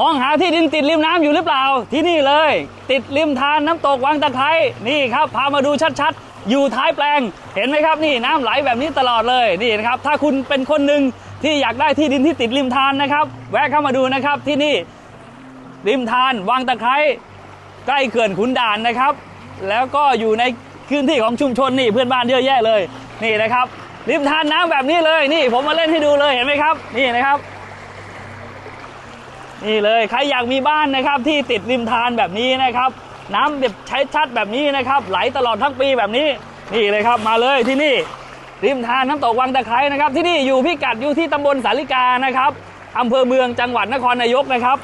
มองหาที่ดินติดริมน้ำอยู่หรือเปล่า ที่นี่เลย ติดริมทานน้ำตกวังตะไคร้นี่ครับพามาดูชัดๆ อยู่ท้ายแปลง เห็นไหมครับนี่น้ำไหลแบบนี้ตลอดเลยนี่นะครับถ้าคุณเป็นคนหนึ่งที่อยากได้ที่ดินที่ติดริมทานนะครับ แวะเข้ามาดูนะครับที่นี่ริมทานวังตะไคร้ใกล้เขื่อนขุนด่านนะครับ แล้วก็อยู่ในพื้นที่ของชุมชนนี่เพื่อนบ้านเยอะแยะเลยนี่นะครับริมทานน้ำแบบนี้เลยนี่ผมมาเล่นให้ดูเลยเห็นไหมครับ นี่นะครับ นี่เลยใครอยากมีบ้านนะครับที่ติดริมทานแบบนี้นะครับ น้ำแบบใช้ชัดแบบนี้นะครับ ไหลตลอดทั้งปีแบบนี้นี่เลยครับมาเลยที่นี่ ริมทานน้ำตกวังตะไคร้นะครับ ที่นี่อยู่พิกัดอยู่ที่ตำบลสาลิกานะครับอำเภอเมืองจังหวัดนครนายกนะครับ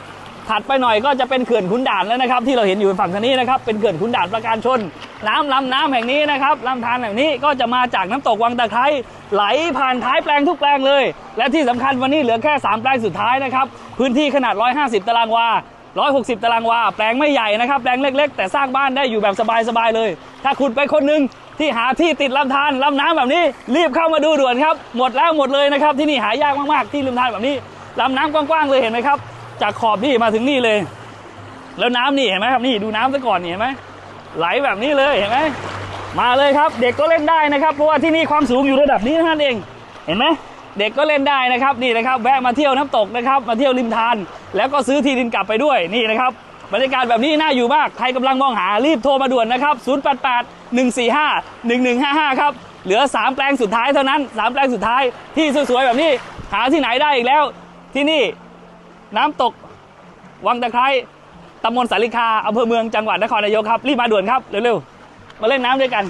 ถัดไปหน่อยก็จะเป็นเขื่อนขุนด่านแล้วนะครับ ที่เราเห็นอยู่ฝั่งทางนี้นะครับ เป็นเขื่อนขุนด่านประการชน น้ำลำน้ำแห่งนี้นะครับลำธารแห่งนี้ก็จะมาจากน้ำตกวังตะไคร้ไหลผ่านท้ายแปลงทุกแปลงเลย และที่สำคัญวันนี้เหลือแค่ 3 แปลงสุดท้ายนะครับ พื้นที่ขนาด 150 ตารางวา 160 ตารางวา แปลงไม่ใหญ่นะครับ แปลงเล็ก ๆ แต่สร้างบ้านได้อยู่แบบสบายๆเลย ถ้าคุณไปคนหนึ่งที่หาที่ติดลำธารลำน้ำแบบนี้ รีบเข้ามาดูด่วนครับ หมดแล้วหมดเลยนะครับที่นี่หายากมากๆ ที่ลำธารแบบนี้ลำน้ำกว้างๆเลยเห็นไหมครับ จากขอบนี่มาถึงนี่เลย แล้วน้ำนี่เห็นไหมครับนี่ดูน้ำซะก่อนเห็นไหม ไหลแบบนี้เลยเห็นไหมมาเลยครับ เด็กก็เล่นได้นะครับเพราะว่าที่นี่ความสูงอยู่ระดับนี้ท่านั้นเอง เห็นไหมเด็กก็เล่นได้นะครับนี่นะครับแวะมาเที่ยวน้ำตกนะครับ มาเที่ยวริมทาน แล้วก็ซื้อที่ดินกลับไปด้วยนี่นะครับบรรยากาศแบบนี้น่าอยู่มากใครกำลังมองหารีบโทรมาด่วนนะครับ 088 145 1155 ครับ เหลือ 3 แปลงสุดท้ายเท่านั้น 3 แปลงสุดท้ายที่สวยๆแบบนี้หาที่ไหนได้อีกแล้ว ที่นี่น้ำตกวังตะไคร้ ตำบลสาลิกาอำเภอเมืองจังหวัดนครนายกครับรีบมาด่วนครับเร็วๆมาเล่นน้ำด้วยกัน